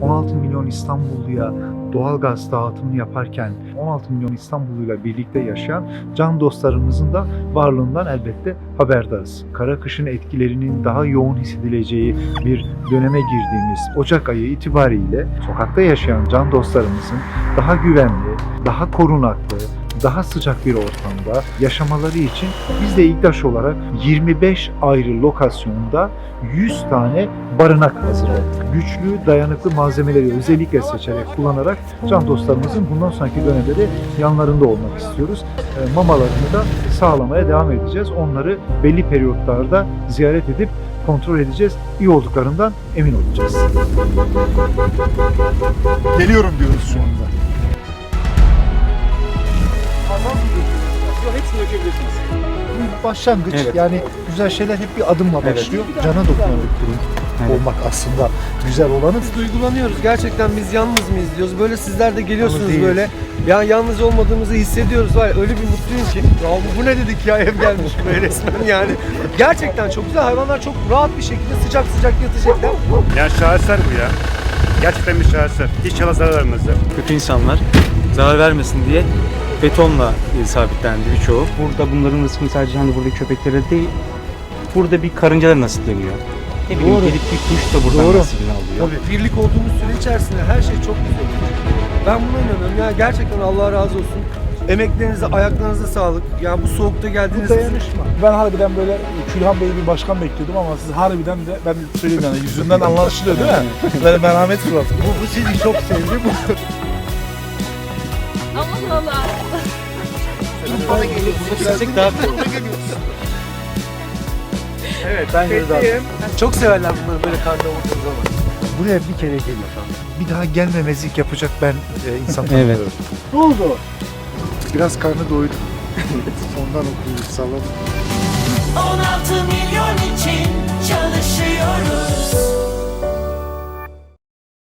16 milyon İstanbulluya doğalgaz dağıtımını yaparken 16 milyon İstanbulluyla birlikte yaşayan can dostlarımızın da varlığından elbette haberdarız. Kara kışın etkilerinin daha yoğun hissedileceği bir döneme girdiğimiz Ocak ayı itibariyle sokakta yaşayan can dostlarımızın daha güvenli, daha korunaklı, daha sıcak bir ortamda yaşamaları için biz de İGDAŞ olarak 25 ayrı lokasyonda 100 tane barınak hazırladık. Güçlü, dayanıklı malzemeleri özellikle seçerek kullanarak can dostlarımızın bundan sonraki dönemde de yanlarında olmak istiyoruz. E, Mamalarını da sağlamaya devam edeceğiz. Onları belli periyotlarda ziyaret edip kontrol edeceğiz. İyi olduklarından emin olacağız. Geliyorum diyoruz dökebilirsiniz. Başlangıç Evet. yani güzel şeyler hep bir adımla Evet. başlıyor. Cana dokunan bir kurum Evet. olmak aslında güzel olanı. Biz duygulanıyoruz. Gerçekten biz yalnız mıyız diyoruz. Böyle sizler de geliyorsunuz böyle. Ya yalnız olmadığımızı hissediyoruz var ya öyle bir mutluyum ki. Ya bu, bu ne dedik ya ev gelmiş böyle resmen yani. Gerçekten çok güzel. Hayvanlar çok rahat bir şekilde sıcak sıcak yatacaklar. Ya şaheser bu ya. Gerçekten bir şaheser. İnşallah zarar vermezler. Kötü insanlar zarar vermesin diye betonla e, sabitlendi birçoğu. Burada bunların ismi sadece hani burada köpeklere değil, burada bir karıncalar nasipleniyor. Ne bileyim Doğru. gelip bir kuş da buradan Doğru. nasibini alıyor. Birlik olduğumuz süre içerisinde her şey çok güzel olacak. Ben buna inanıyorum. Ya gerçekten Allah razı olsun. Emeklerinize, ayaklarınıza sağlık. Ya bu soğukta geldiniz. Ben harbiden böyle Külhan Bey'i bir başkan bekliyordum ama siz harbiden de ben söyleyeyim yani yüzünden anlaşılıyor değil mi? Böyle merhamet surat. Bu, bu sizi çok sevdi. Bu Allah Allah. Sıcak daha Evet ben Çok severler bunları böyle karda olduğu zaman. Buraya bir kere geliyor. Bir daha gelmemezlik yapacak ben e, insan Evet. Ne oldu? Biraz karnı doydu. Ondan okuyoruz salladım. 16 milyon için